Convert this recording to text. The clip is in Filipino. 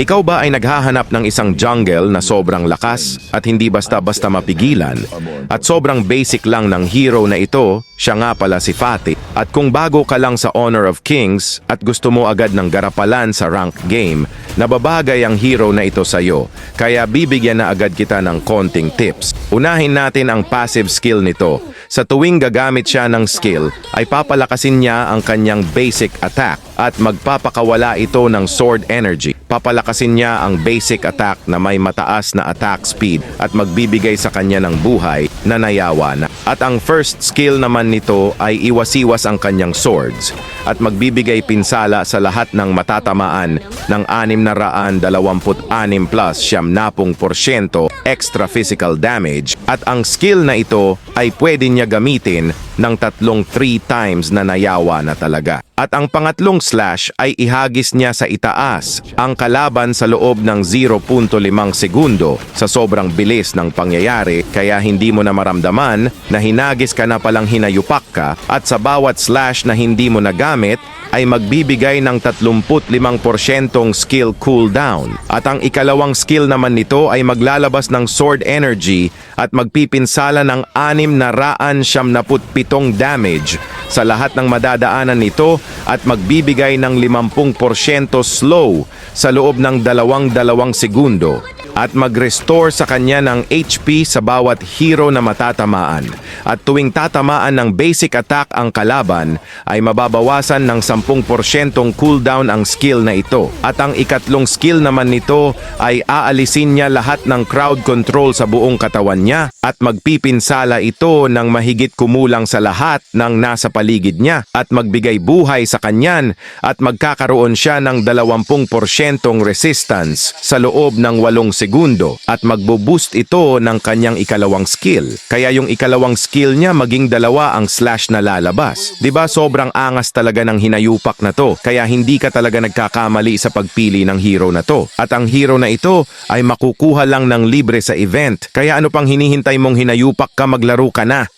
Ikaw ba ay naghahanap ng isang jungle na sobrang lakas at hindi basta-basta mapigilan at sobrang basic lang ng hero na ito, siya nga pala si Fatih. At kung bago ka lang sa Honor of Kings at gusto mo agad ng garapalan sa rank game, nababagay ang hero na ito sa iyo. Kaya bibigyan na agad kita ng konting tips. Unahin natin ang passive skill nito. Sa tuwing gagamit siya ng skill, ay papalakasin niya ang kanyang basic attack at magpapakawala ito ng sword energy. Papalakasin niya ang basic attack na may mataas na attack speed at magbibigay sa kanya ng buhay na nayawa na. At ang first skill naman nito ay iwasiwas ang kanyang swords at magbibigay pinsala sa lahat ng matatamaan ng 626 plus siyam napong porsyento extra physical damage at ang skill na ito ay pwede niya gamitin ng tatlong 3 times na nayawa na talaga. At ang pangatlong slash ay ihagis niya sa itaas ang kalaban sa loob ng 0.5 segundo sa sobrang bilis ng pangyayari kaya hindi mo na maramdaman na hinagis ka na palang hinayupak ka at sa bawat slash na hindi mo nagamit ay magbibigay ng 35% skill cooldown. At ang ikalawang skill naman nito ay maglalabas ng sword energy at magpipinsala ng 6 na raan siyam damage sa lahat ng madadaanan nito at magbibigay ng 50% slow sa loob ng dalawang dalawang segundo at mag-restore sa kanya ng HP sa bawat hero na matatamaan. At tuwing tatamaan ng basic attack ang kalaban, ay mababawasan ng 10% cooldown ang skill na ito. At ang ikatlong skill naman nito ay aalisin niya lahat ng crowd control sa buong katawan niya at magpipinsala ito ng mahigit kumulang sa lahat ng nasa paligid niya at magbigay buhay sa kanyan at magkakaroon siya ng 20% resistance sa loob ng 8 segundo at magbo-boost ito ng kanyang ikalawang skill. Kaya yung ikalawang skill niya maging dalawa ang slash na lalabas. ba sobrang angas talaga ng hinayupak na to kaya hindi ka talaga nagkakamali sa pagpili ng hero na to. At ang hero na ito ay makukuha lang ng libre sa event. Kaya ano pang hinihintay mong hinayupak ka maglaro ka na?